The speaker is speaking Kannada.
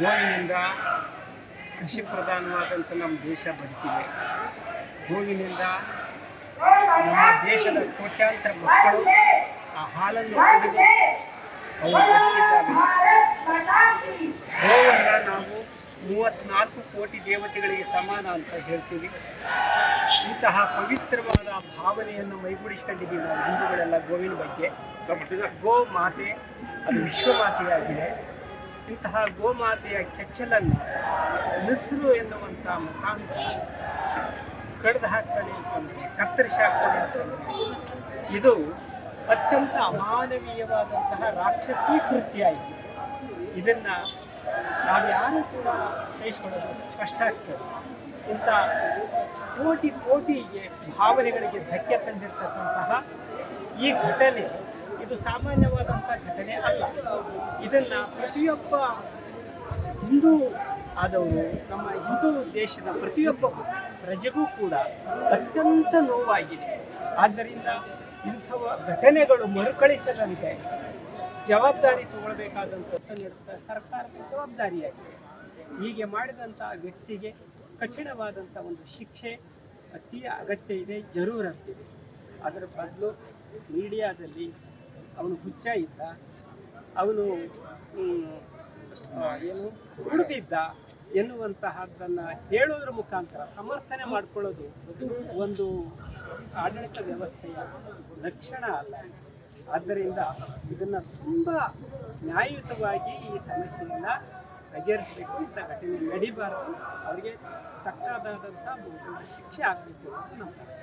ಗೋವಿನಿಂದ ಕೃಷಿ ಪ್ರಧಾನವಾದಂಥ ನಮ್ಮ ದೇಶ ಬದುಕಿದೆ. ಗೋವಿನಿಂದ ನಮ್ಮ ದೇಶದ ಕೋಟ್ಯಾಂತರ ಮಕ್ಕಳು ಆ ಹಾಲನ್ನು ಕುಡಿದು ಅವರು ಗೋವನ್ನು ನಾವು ಮೂವತ್ತ್ನಾಲ್ಕು ಕೋಟಿ ದೇವತೆಗಳಿಗೆ ಸಮಾನ ಅಂತ ಹೇಳ್ತೀವಿ. ಇಂತಹ ಪವಿತ್ರವಾದ ಭಾವನೆಯನ್ನು ಮೈಗೂಡಿಸ್ಕೊಂಡಿದ್ದೀವಿ ನಾವು ಹಿಂದೂಗಳೆಲ್ಲ ಗೋವಿನ ಬಗ್ಗೆ. ಗೋ ಮಾತೆ, ಅದು ವಿಶ್ವಮಾತೆಯಾಗಿದೆ. ಇಂತಹ ಗೋಮಾತೆಯ ಕೆಚ್ಚಲನ್ನು ನಿಸ್ರು ಎನ್ನುವಂಥ ಮುಖಾಂತರ ಕಡ್ದು ಹಾಕ್ತಾನೆ ಅಂತಂದ್ರೆ, ಕತ್ತರಿಸಿ ಹಾಕ್ತಾನೆ ಅಂತಂದ್ರೆ, ಇದು ಅತ್ಯಂತ ಅಮಾನವೀಯವಾದಂತಹ ರಾಕ್ಷಸೀ ಕೃತ್ಯ ಇದು ಇದನ್ನು ನಾವು ಯಾರೂ ಕೂಡ ಸಹಿಸ್ಕೊಳ್ಳೋದು ಕಷ್ಟ ಆಗ್ತದೆ. ಇಂಥ ಕೋಟಿ ಕೋಟಿ ಭಾವನೆಗಳಿಗೆ ಧಕ್ಕೆ ತಂದಿರತಕ್ಕಂತಹ ಈ ಘಟನೆ ಇದು ಸಾಮಾನ್ಯವಾದಂಥ ಘಟನೆ ಅಲ್ಲ. ಇದನ್ನು ಪ್ರತಿಯೊಬ್ಬ ಹಿಂದೂ ಆದವರು, ನಮ್ಮ ಹಿಂದೂ ದೇಶದ ಪ್ರತಿಯೊಬ್ಬ ಪ್ರಜೆಗೂ ಕೂಡ ಅತ್ಯಂತ ನೋವಾಗಿದೆ. ಆದ್ದರಿಂದ ಇಂಥವ ಘಟನೆಗಳು ಮರುಕಳಿಸದಂತೆ ಜವಾಬ್ದಾರಿ ತಗೊಳ್ಬೇಕಾದಂಥದ್ದು ನಡೆಸಿದ ಸರ್ಕಾರದ ಜವಾಬ್ದಾರಿಯಾಗಿದೆ. ಹೀಗೆ ಮಾಡಿದಂಥ ವ್ಯಕ್ತಿಗೆ ಕಠಿಣವಾದಂಥ ಒಂದು ಶಿಕ್ಷೆ ಅತಿ ಅಗತ್ಯ ಇದೆ ಜರೂರತ್ತಿದೆ ಅದರ ಬದಲು ಮೀಡಿಯಾದಲ್ಲಿ ಅವನು ಹುಚ್ಚ ಇದ್ದ ಅವನು ಏನು ಕುಡಿದಿದ್ದ ಎನ್ನುವಂತಹದ್ದನ್ನು ಹೇಳೋದ್ರ ಮುಖಾಂತರ ಸಮರ್ಥನೆ ಮಾಡಿಕೊಳ್ಳೋದು ಒಂದು ಆಡಳಿತ ವ್ಯವಸ್ಥೆಯ ಲಕ್ಷಣ ಅಲ್ಲ. ಆದ್ದರಿಂದ ಇದನ್ನು ತುಂಬ ನ್ಯಾಯಯುತವಾಗಿ ಈ ಸಮಸ್ಯೆಯನ್ನು ಬಗೆಹರಿಸಬೇಕು ಇಂಥ ಘಟನೆ ನಡಿಬಾರ್ದು. ಅವರಿಗೆ ತಕ್ಕದಾದಂಥ ಶಿಕ್ಷೆ ಆಗಬೇಕು ಅಂತ ನಮ್ಮ